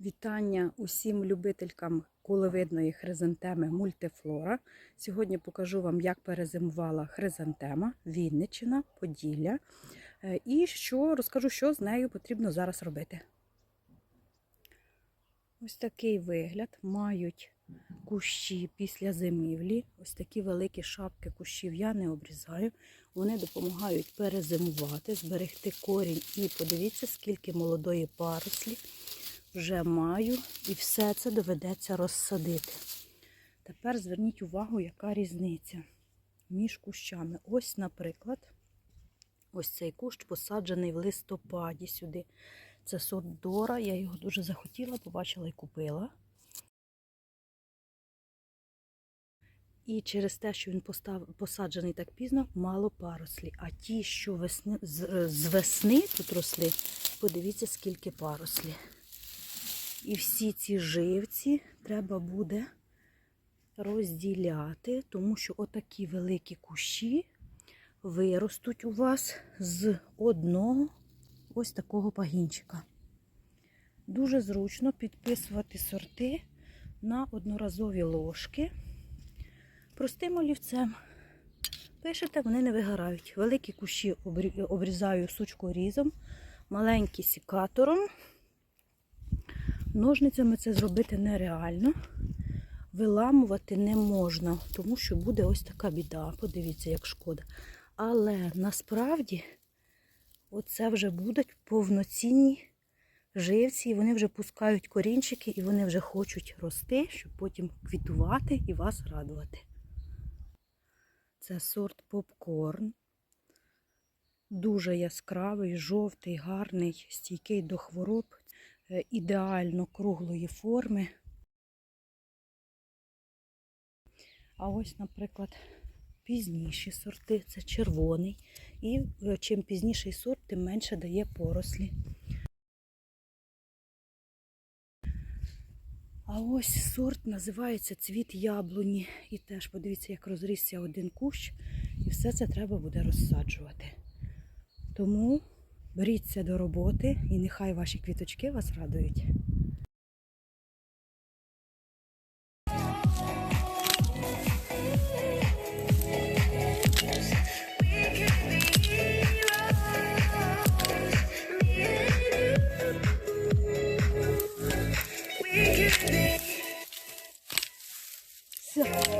Вітання усім любителькам кулевидної хризантеми мультифлора. Сьогодні покажу вам, як перезимувала хризантема Вінниччина, Поділля. Е, І що розкажу, що з нею потрібно зараз робити. Ось такий вигляд мають кущі після зимівлі. Ось такі великі шапки кущів я не обрізаю. Вони допомагають перезимувати, зберегти корінь. І подивіться, скільки молодої парослі вже маю, і все це доведеться розсадити. Тепер зверніть увагу, яка різниця між кущами. Ось, наприклад, ось цей кущ посаджений в листопаді сюди. Це сорт Дора. Я його дуже захотіла, побачила і купила. І через те, що він посаджений так пізно, мало парослі. А ті, що весни, з весни тут росли, подивіться, скільки парослі. І всі ці живці треба буде розділяти, тому що отакі великі кущі виростуть у вас з одного ось такого пагінчика. Дуже зручно підписувати сорти на одноразові ложки. Простим олівцем. Пишете, вони не вигорають. Великі кущі обрізаю сучкорізом, маленькі сікатором. Ножницями це зробити нереально. Виламувати не можна, тому що буде ось така біда. Подивіться, як шкода. Але насправді оце вже будуть повноцінні живці, і вони вже пускають корінчики, і вони вже хочуть рости, щоб потім квітувати і вас радувати. Це сорт попкорн. Дуже яскравий, жовтий, гарний, стійкий до хвороб ідеально круглої форми. А ось, наприклад, пізніші сорти це червоний. І чим пізніший сорт, тим менше дає порослі. А ось сорт називається цвіт яблуні. І теж подивіться, як розрісся один кущ, і все це треба буде розсаджувати. Тому Беріться до роботи і нехай ваші квіточки вас радують. Все.